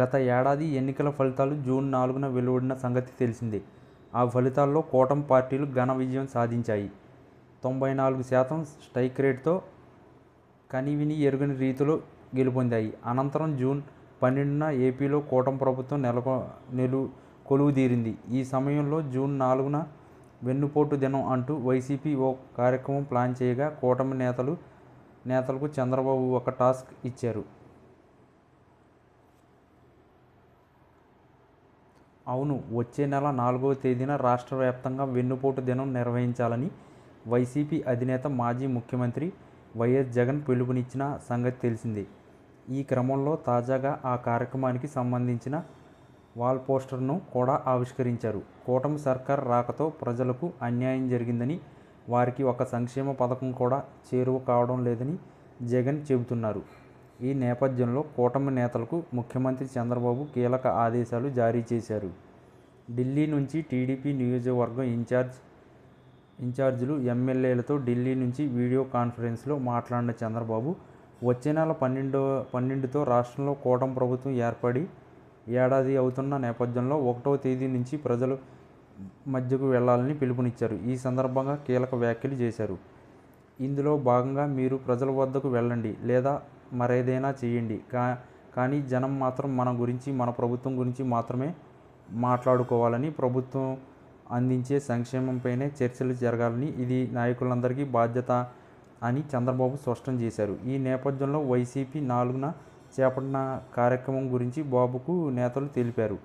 గత ఏడాది ఎన్నికల ఫలితాలు జూన్ నాలుగున వెలువడిన సంగతి తెలిసిందే. ఆ ఫలితాల్లో కూటమి పార్టీలు ఘన విజయం సాధించాయి. తొంభై నాలుగు శాతం స్ట్రైక్ రేట్తో కనివిని ఎరుగని రీతిలో గెలుపొందాయి. అనంతరం జూన్ పన్నెండున ఏపీలో కూటమి ప్రభుత్వం నెలకొ నెలు కొలువుదీరింది. ఈ సమయంలో జూన్ నాలుగున వెన్నుపోటు దినం అంటూ వైసీపీ ఓ కార్యక్రమం ప్లాన్ చేయగా కూటమి నేతలు నేతలకు చంద్రబాబు ఒక టాస్క్ ఇచ్చారు. అవును వచ్చే నెల నాలుగవ తేదీన రాష్ట్ర వ్యాప్తంగా వెన్నుపోటు దినం నిర్వహించాలని వైసీపీ అధినేత మాజీ ముఖ్యమంత్రి వైఎస్ జగన్ పిలుపునిచ్చిన సంగతి తెలిసిందే. ఈ క్రమంలో తాజాగా ఆ కార్యక్రమానికి సంబంధించిన వాల్ పోస్టర్ను కూడా ఆవిష్కరించారు. కూటమి సర్కార్ రాకతో ప్రజలకు అన్యాయం జరిగిందని వారికి ఒక సంక్షేమ పథకం కూడా చేరువ కావడం లేదని జగన్ చెబుతున్నారు. ఈ నేపథ్యంలో కూటమి నేతలకు ముఖ్యమంత్రి చంద్రబాబు కీలక ఆదేశాలు జారీ చేశారు. ఢిల్లీ నుంచి టీడీపీ నియోజకవర్గం ఇన్ఛార్జ్ ఇన్ఛార్జీలు ఎమ్మెల్యేలతో ఢిల్లీ నుంచి వీడియో కాన్ఫరెన్స్లో మాట్లాడిన చంద్రబాబు వచ్చే నెల పన్నెండో పన్నెండుతో రాష్ట్రంలో కూటమి ప్రభుత్వం ఏర్పడి ఏడాది అవుతున్న నేపథ్యంలో ఒకటవ తేదీ నుంచి ప్రజలు మధ్యకు వెళ్ళాలని పిలుపునిచ్చారు. ఈ సందర్భంగా కీలక వ్యాఖ్యలు చేశారు. ఇందులో భాగంగా మీరు ప్రజల వద్దకు వెళ్ళండి లేదా మరేదైనా చేయండి. కా కానీ జనం మాత్రం మన గురించి మన ప్రభుత్వం గురించి మాత్రమే మాట్లాడుకోవాలని ప్రభుత్వం అందించే సంక్షేమంపైనే చర్చలు జరగాలని ఇది నాయకులందరికీ బాధ్యత అని చంద్రబాబు స్పష్టం చేశారు. ఈ నేపథ్యంలో వైసీపీ నాలుగున చేపట్టిన కార్యక్రమం గురించి బాబుకు నేతలు తెలిపారు.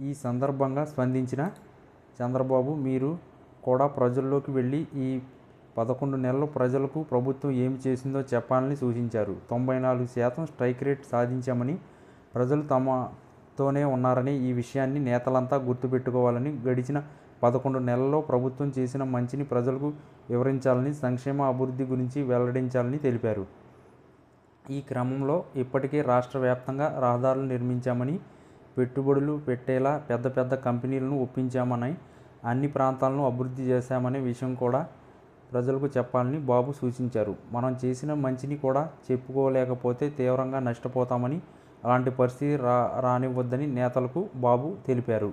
ఈ సందర్భంగా స్పందించిన చంద్రబాబు మీరు కూడా ప్రజల్లోకి వెళ్ళి ఈ పదకొండు నెలలు ప్రజలకు ప్రభుత్వం ఏమి చేసిందో చెప్పాలని సూచించారు. తొంభై నాలుగు శాతం స్ట్రైక్ రేట్ సాధించామని ప్రజలు తమ తోనే ఉన్నారని ఈ విషయాన్ని నేతలంతా గుర్తుపెట్టుకోవాలని గడిచిన పదకొండు నెలల్లో ప్రభుత్వం చేసిన మంచిని ప్రజలకు వివరించాలని సంక్షేమ అభివృద్ధి గురించి వెల్లడించాలని తెలిపారు. ఈ క్రమంలో ఇప్పటికే రాష్ట్ర వ్యాప్తంగా రహదారులు నిర్మించామని పెట్టుబడులు పెట్టేలా పెద్ద పెద్ద కంపెనీలను ఒప్పించామని అన్ని ప్రాంతాలను అభివృద్ధి చేశామనే విషయం కూడా ప్రజలకు చెప్పాలని బాబు సూచించారు. మనం చేసిన మంచిని కూడా చెప్పుకోలేకపోతే తీవ్రంగా నష్టపోతామని అలాంటి పరిస్థితి రా రానివ్వద్దని నేతలకు బాబు తెలిపారు.